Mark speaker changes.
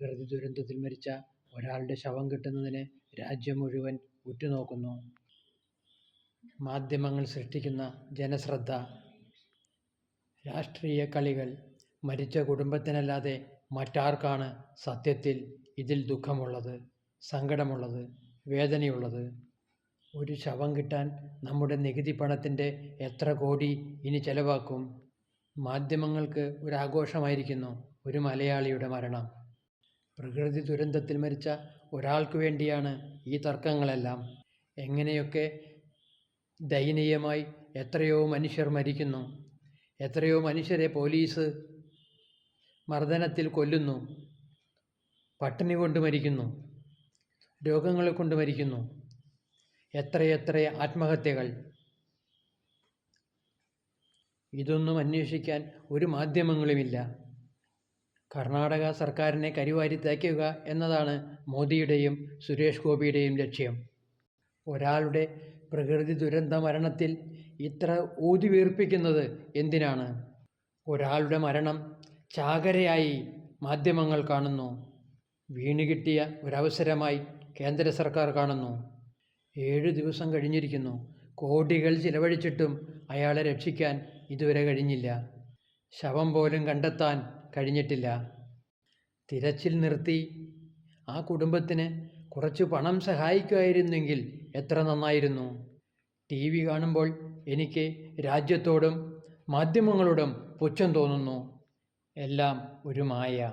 Speaker 1: പ്രകൃതി ദുരന്തത്തിൽ മരിച്ച ഒരാളുടെ ശവം കിട്ടുന്നതിന് രാജ്യം മുഴുവൻ ഉറ്റുനോക്കുന്നു. മാധ്യമങ്ങൾ സൃഷ്ടിക്കുന്ന ജനശ്രദ്ധ രാഷ്ട്രീയ കളികൾ മരിച്ച കുടുംബത്തിനല്ലാതെ മറ്റാർക്കാണ് സത്യത്തിൽ ഇതിൽ ദുഃഖമുള്ളത് സങ്കടമുള്ളത് വേദനയുള്ളത്? ഒരു ശവം കിട്ടാൻ നമ്മുടെ നികുതി പണത്തിന്റെ എത്ര കോടി ഇനി ചെലവാക്കും? മാധ്യമങ്ങൾക്ക് ഒരാഘോഷമായിരിക്കുന്നു ഒരു മലയാളിയുടെ മരണം. പ്രകൃതി ദുരന്തത്തിൽ മരിച്ച ഒരാൾക്ക് വേണ്ടിയാണ് ഈ തർക്കങ്ങളെല്ലാം. എങ്ങനെയൊക്കെ ദയനീയമായി എത്രയോ മനുഷ്യർ മരിക്കുന്നു. എത്രയോ മനുഷ്യരെ പോലീസ് മർദ്ദനത്തിൽ കൊല്ലുന്നു. പട്ടിണി കൊണ്ട് മരിക്കുന്നു. രോഗങ്ങളെ കൊണ്ട് മരിക്കുന്നു. എത്രയെത്ര ആത്മഹത്യകൾ. ഇതൊന്നും അന്വേഷിക്കാൻ ഒരു മാധ്യമങ്ങളുമില്ല. കർണാടക സർക്കാരിനെ കരിവാരി തേക്കുക എന്നതാണ് മോദിയുടെയും സുരേഷ് ഗോപിയുടെയും ലക്ഷ്യം. ഒരാളുടെ പ്രകൃതി ദുരന്ത മരണത്തിൽ ഇത്ര ഊതി വീർപ്പിക്കുന്നത് എന്തിനാണ്? ഒരാളുടെ മരണം ചാകരയായി മാധ്യമങ്ങൾ കാണുന്നു. വീണുകിട്ടിയ ഒരവസരമായി കേന്ദ്ര സർക്കാർ കാണുന്നു. ഏഴ് ദിവസം കഴിഞ്ഞിരിക്കുന്നു. കോടികൾ ചിലവഴിച്ചിട്ടും അയാളെ രക്ഷിക്കാൻ ഇതുവരെ കഴിഞ്ഞില്ല. ശവം പോലും കണ്ടെത്താൻ കഴിഞ്ഞിട്ടില്ല. തിരച്ചിൽ നിർത്തി. ആ കുടുംബത്തിന് കുറച്ച് പണം സഹായിക്കുമായിരുന്നെങ്കിൽ എത്ര നന്നായിരുന്നു. ടി വി കാണുമ്പോൾ എനിക്ക് രാജ്യത്തോടും മാധ്യമങ്ങളോടും പുച്ഛം തോന്നുന്നു. എല്ലാം ഒരു മായ.